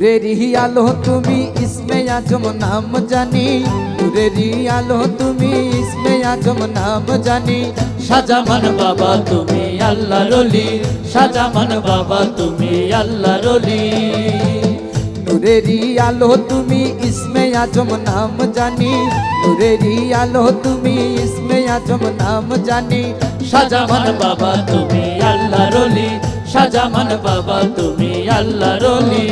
নূরেরই আলো তুমি ইসমে আজম নাম জানি। নূরেরই আলো তুমি ইসমে আজম নাম জানি। সাজামান বাবা তুমি আল্লাহ রলি সাজামান বাবা তুমি আল্লাহ রলি নূরেরই আলো তুমি ইসমে আজম নাম জানি। নূরেরই আলো তুমি ইসমে আজম নাম জানি। সাজামান বাবা তুমি আল্লাহ রলি সাজামান বাবা তুমি আল্লাহ রলি।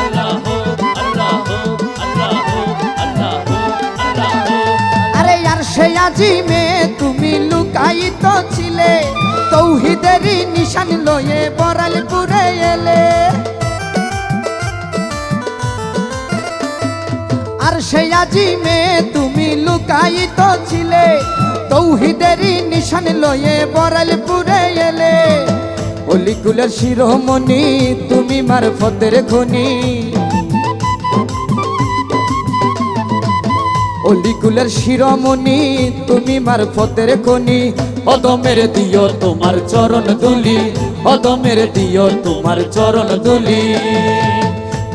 আল্লাহ নিশান লয়ে বরালপুরে এলে। আর সে আজিমে তুমি লুকায়িত ছিলে, তৌহিদেরই নিশান লয়ে বরালপুরে এলে। অলিকুলের শিরোমণি, তুমি মারফতের খনি অলিকুলের শিরোমণি, তুমি মারফতের খনি। অদমের দিও তোমার চরণ দুলি অদমের দিও তোমার চরণ দুলি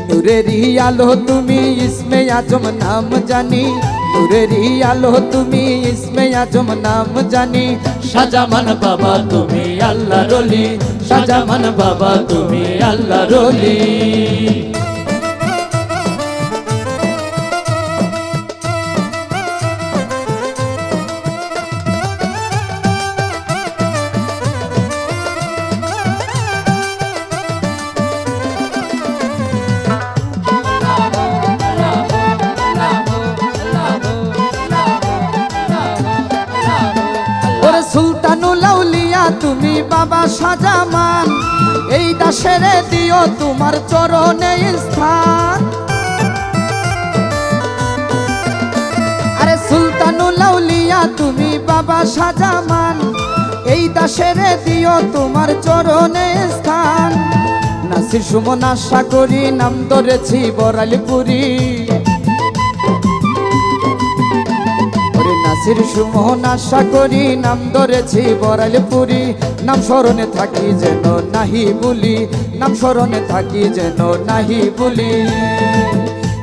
নূরেরই আলো তুমি ইসমে আজম নাম জানি, নূরেরই আলো তুমি ইসমে আজম নাম জানি। সাজামান বাবা তুমি আল্লাহ রলি সাজামান বাবা তুমি আল্লাহ রলি তুমি বাবা সাজামান, এই দাসের দিও তোমার চরণে স্থান। আরে সুলতানুল আউলিয়া তুমি বাবা সাজামান, এই দাসের দিও তোমার চরণে স্থান। নাসির সুমন আশা করি নাম ধরেছি বরালিপুরি নাসির সুমন আশা করি নাম ধরেছি বরালিপুরি নাম স্মরণে থাকি যেন নাহি বলি, নাম স্মরণে থাকি যেন নাহি বলি।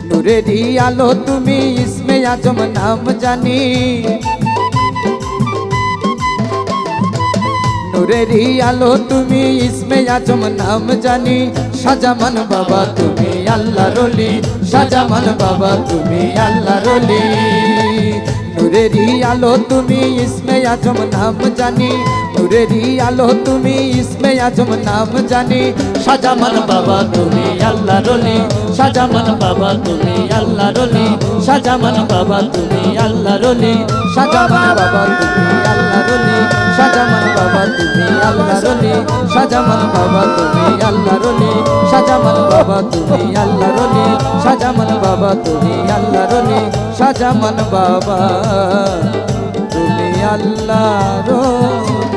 নূরেরই আলো তুমি, ইসমে আজম নাম জানি। আলো তুমি, ইসমে আজম নাম জানি। সাজামান বাবা তুমি আল্লাহ রলি সাজামান বাবা তুমি আল্লাহ রলি নূরেরই আলো তুমি, ইসমে আজম নাম জানি। নূরেরই আলো তুমি, ইসমে আজম নাম জানি। সাজামান বাবা তুমি আল্লাহ রলি সাজামান বাবা তুমি আল্লাহ রলি সাজামান বাবা তুমি আল্লাহ রলি সাজামান বাবা তুমি আল্লাহ আল্লাহ রলি সাজামান বাবা তুমি আল্লাহ রলি সাজামান বাবা তুমি আল্লাহ রলি সাজামান বাবা তুমি আল্লাহ রলি সাজামান বাবা তুমি আল্লাহ রলি